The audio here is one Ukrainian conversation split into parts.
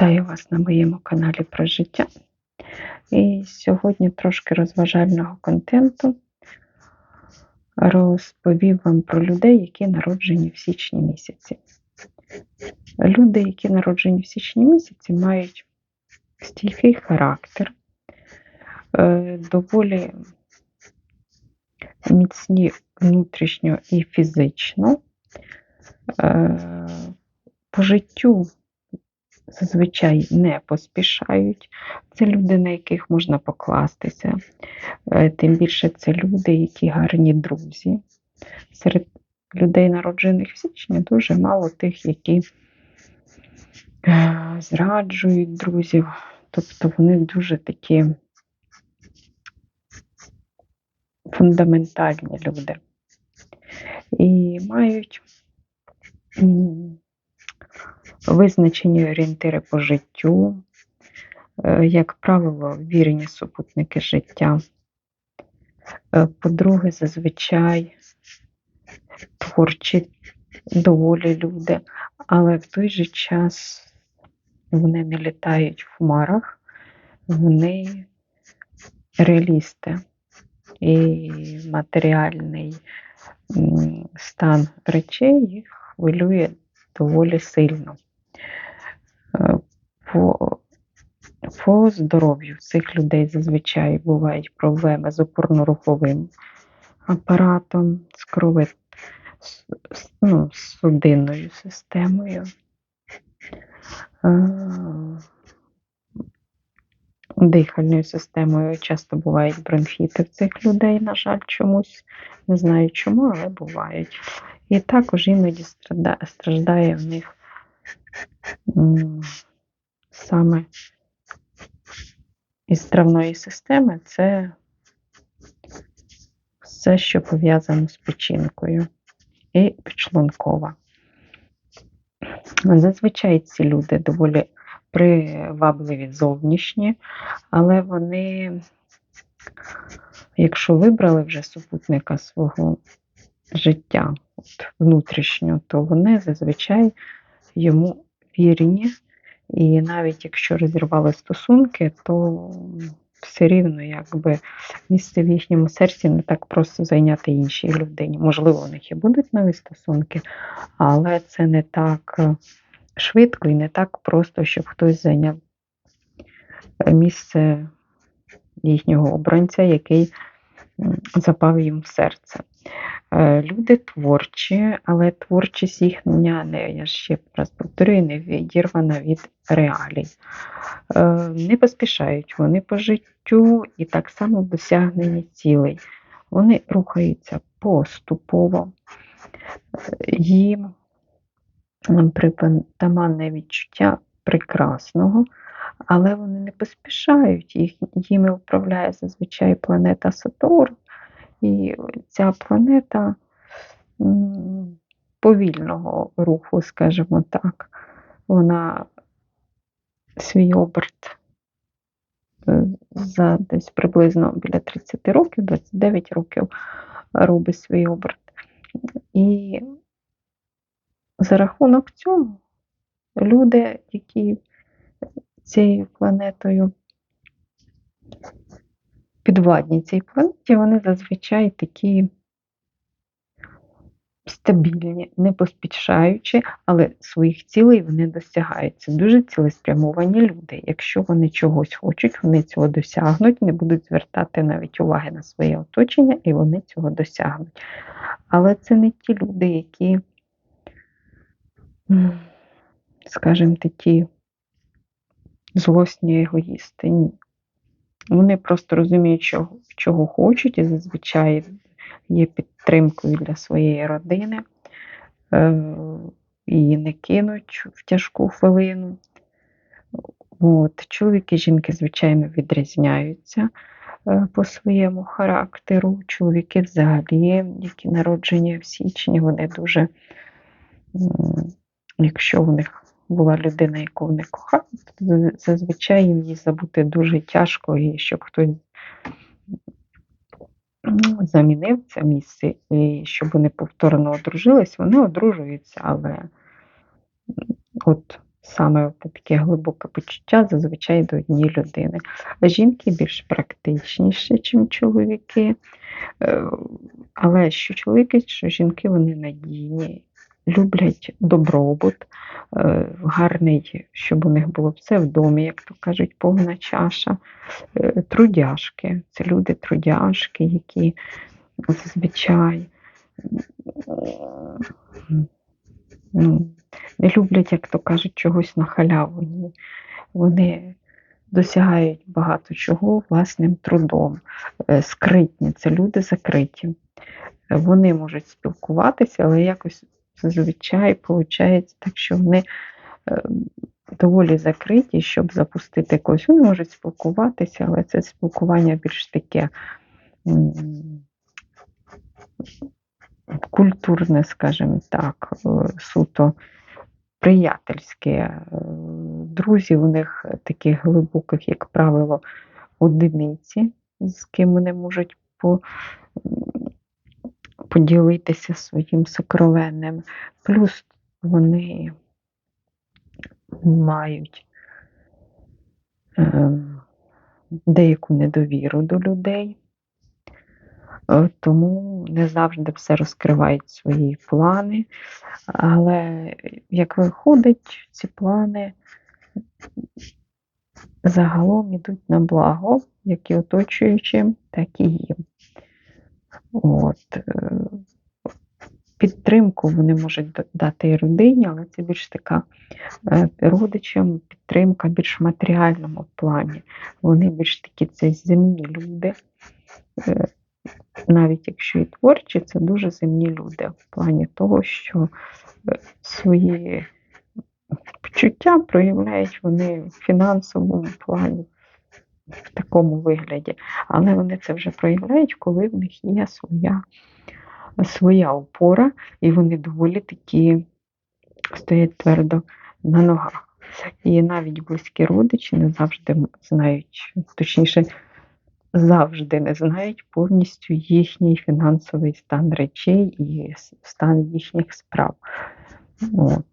Вітаю вас на моєму каналі про життя. І сьогодні трошки розважального контенту розповів вам про людей, які народжені в січні місяці. Люди, які народжені в січні місяці, мають стійкий характер, е, доволі міцні внутрішньо і фізично. Е, По життю зазвичай не поспішають. Це люди, на яких можна покластися. Е, Тим більше це люди, які гарні друзі. Серед людей, народжених в січні, дуже мало тих, які е, зраджують друзів. Тобто вони дуже такі фундаментальні люди. І мають визначені орієнтири по життю, е, як правило, вірні супутники життя. Е, По-друге, зазвичай творчі доволі люди, але в той же час вони не літають в хмарах, вони реалісти. І матеріальний стан речей їх хвилює доволі сильно. Е, По, по здоров'ю цих людей зазвичай бувають проблеми з опорно-руховим апаратом, з крови, з- ну, з судинною системою. Е, Дихальною системою часто бувають бронхіти в цих людей, на жаль, чомусь. Не знаю чому, але бувають. І також іноді страждає в них саме із травної системи це все, що пов'язано з печінкою і підшлункова. Зазвичай ці люди доволі привабливі зовнішні, але вони, якщо вибрали вже супутника свого життя от, внутрішнього, то вони зазвичай йому вірні. І навіть якщо розірвали стосунки, то все рівно якби місце в їхньому серці не так просто зайняти іншій людині. Можливо, у них і будуть нові стосунки, але це не так е, швидко і не так просто, щоб хтось зайняв е, місце їхнього обранця, який запав їм в серце. Е, Люди творчі, але творчість їхня, не, я ще раз повторюю, не відірвана від реалій. Е, Не поспішають вони по життю і так само в досягненні цілей. Вони рухаються поступово. Їм м, притаманне відчуття прекрасного, але вони не поспішають. Їх, їми управляє зазвичай планета Сатурн. І ця планета повільного руху, скажімо так, вона свій оберт е, за десь приблизно біля 30 років, 29 років робить свій оберт. І за рахунок цього люди, які цією планетою підвладні цій планеті, вони зазвичай такі стабільні, не поспішаючи, але своїх цілей вони досягають. Це дуже цілеспрямовані люди. Якщо вони чогось хочуть, вони цього досягнуть, не будуть звертати навіть уваги на своє оточення, і вони цього досягнуть. Але це не ті люди, які, скажімо, такі злосні егоїсти. Ні. Вони просто розуміють, чого, чого хочуть, і зазвичай є підтримкою для своєї родини, е, її не кинуть в тяжку хвилину. От. Чоловіки і жінки, звичайно, відрізняються е, по своєму характеру. Чоловіки взагалі, які народжені в січні, вони дуже, якщо в них була людина, яку кохають, то зазвичай її забути дуже тяжко, і щоб хтось замінив це місце, і щоб вони повторно одружились, вони одружуються, але от саме таке глибоке почуття зазвичай до однієї людини. А жінки більш практичніші, ніж чоловіки. Е, Але що чоловіки, що жінки вони надійні, люблять добробут, е, гарний, щоб у них було все в домі, як то кажуть, повна чаша. Е, Трудяшки. Це люди трудяшки, які зазвичай ну, не люблять, як то кажуть, чогось на халяву. Ні. Вони досягають багато чого власним трудом. Е, Скритні це люди закриті. Вони можуть спілкуватися, але якось зазвичай виходить так, що вони е, доволі закриті, щоб запустити когось. Вони можуть спілкуватися, але це спілкування більш таке культурне, скажімо так, е, суто приятельське. Е, Друзі у них таких глибоких, як правило, одиниці, з ким вони можуть по, поділитися своїм сокровенним. Плюс вони мають е, деяку недовіру до людей. Е, Тому не завжди все розкривають свої плани. Але як виходить, ці плани загалом йдуть на благо, як і оточуючим, так і їм. От. е, Підтримку вони можуть дати і родині, але це більш така е, родичам підтримка більш в матеріальному плані. Вони більш такі це земні люди. Е, Навіть якщо і творчі, це дуже земні люди в плані того, що свої почуття проявляють вони в фінансовому плані, в такому вигляді. Але вони це вже проявляють, коли в них є своя, своя опора, і вони доволі такі стоять твердо на ногах. І навіть близькі родичі не завжди знають, точніше, завжди не знають повністю їхній фінансовий стан речей і стан їхніх справ. От.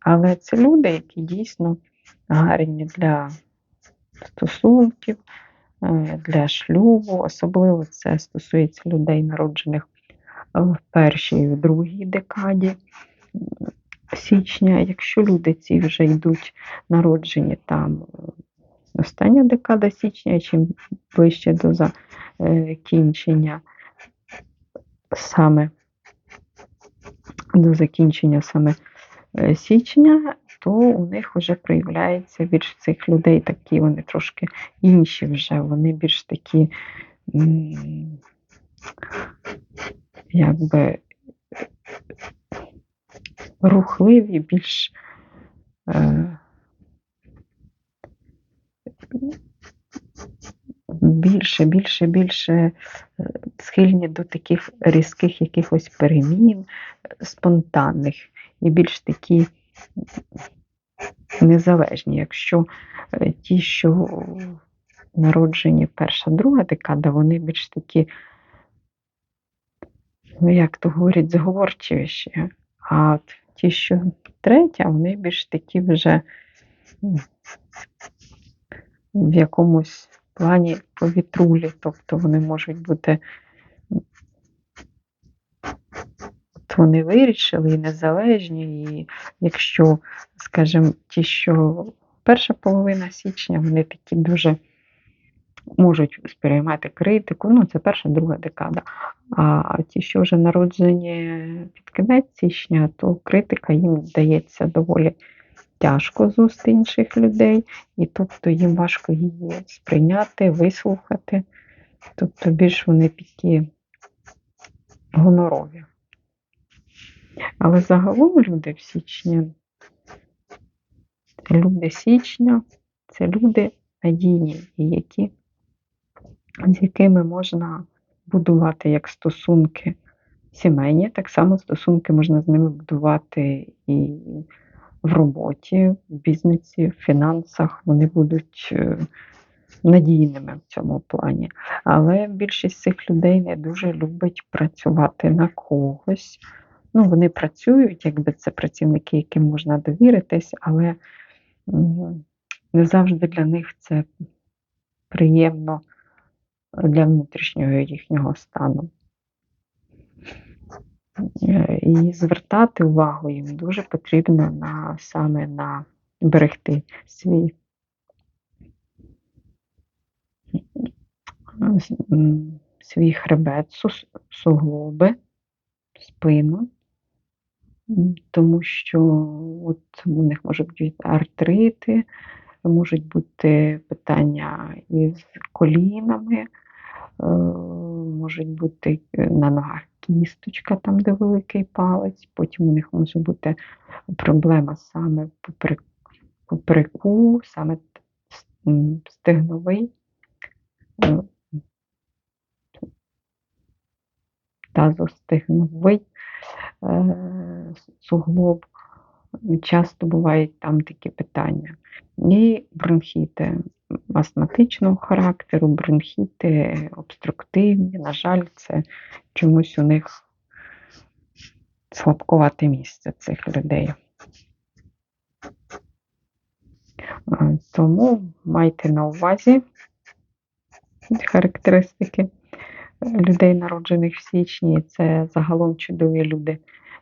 Але це люди, які дійсно гарні для стосунків, е, для шлюбу. Особливо це стосується людей, народжених в першій і в другій декаді січня. Якщо люди ці вже йдуть народжені там е, остання декада січня, чим ближче до закінчення саме до закінчення саме е, січня, то у них вже проявляється більш цих людей такі, вони трошки інші вже, вони більш такі, якби рухливі, більш е, більше, більше, більше е, схильні до таких різких якихось перемін, спонтанних і більш такі незалежні. Якщо е, ті, що народжені перша, друга декада, вони більш такі, ну як то говорять, зговорчивіші. А ті, що третя, вони більш такі вже в якомусь плані повітрулі, тобто вони можуть бути. м, От вони вирішили і незалежні, і якщо, скажімо, ті, що перша половина січня, вони такі дуже можуть сприймати критику, ну це перша, друга декада. А ті, що вже народжені під кінець січня, то критика їм дається доволі тяжко з уст інших людей, і тобто їм важко її сприйняти, вислухати. Тобто більш вони такі гонорові. Але загалом люди в січні, люди січня це люди надійні, які, з якими можна будувати як стосунки сімейні, так само стосунки можна з ними будувати і в роботі, в бізнесі, в фінансах. Вони будуть е, надійними в цьому плані. Але більшість цих людей не дуже любить працювати на когось. Ну, вони працюють, якби це працівники, яким можна довіритись, але Не завжди для них це приємно для внутрішнього їхнього стану. Е, І звертати увагу їм дуже потрібно на саме на берегти свій свій хребет, суглоби, спину, тому що от у них можуть бути артрити, можуть бути питання із колінами, е, можуть бути е, на ногах кісточка, там, де великий палець, потім у них може бути проблема саме в попереку, саме стегновий, е, тазостегновий суглоб. Часто бувають там такі питання. І бронхіти астматичного характеру, бронхіти обструктивні. На жаль, це чомусь у них слабкувате місце цих людей. Е, Тому майте на увазі характеристики людей, народжених в січні. Це загалом чудові люди,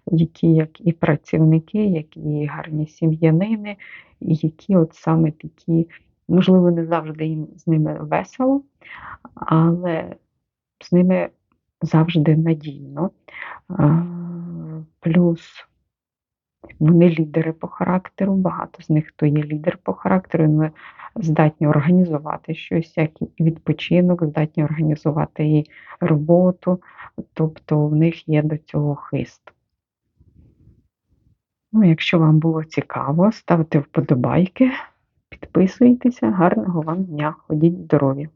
які як і працівники, як і гарні сім'янини, і які от саме такі, можливо, не завжди їм з ними весело, але з ними завжди надійно. Плюс вони лідери по характеру, багато з них хто є лідер по характеру, вони здатні організувати щось, як і відпочинок, здатні організувати і роботу, тобто в них є до цього хист. Ну, якщо вам було цікаво, ставте вподобайки, підписуйтеся, гарного вам дня, ходіть здорові!